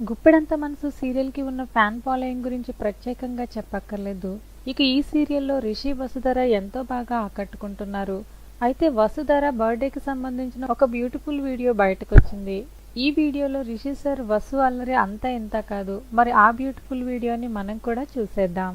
గుప్పెడంత మనసు సీరియల్కి ఉన్న fan following గురించి ప్రత్యేకంగా చెప్పక్కర్లేదు. ఇక ఈ సీరియల్లో రిషి వసుధర ఎంతో బాగా ఆకట్టుకుంటున్నారు. అయితే వసుధర బర్త్డేకి సంబంధించిన ఒక బ్యూటిఫుల్ వీడియో బయటకు వచ్చింది ఈ వీడియోలో రిషి సార్ వసు అల్లరి అంతా ఇంత కాదు. మరి ఆ బ్యూటిఫుల్ వీడియోని మనం కూడా చూసేద్దాం.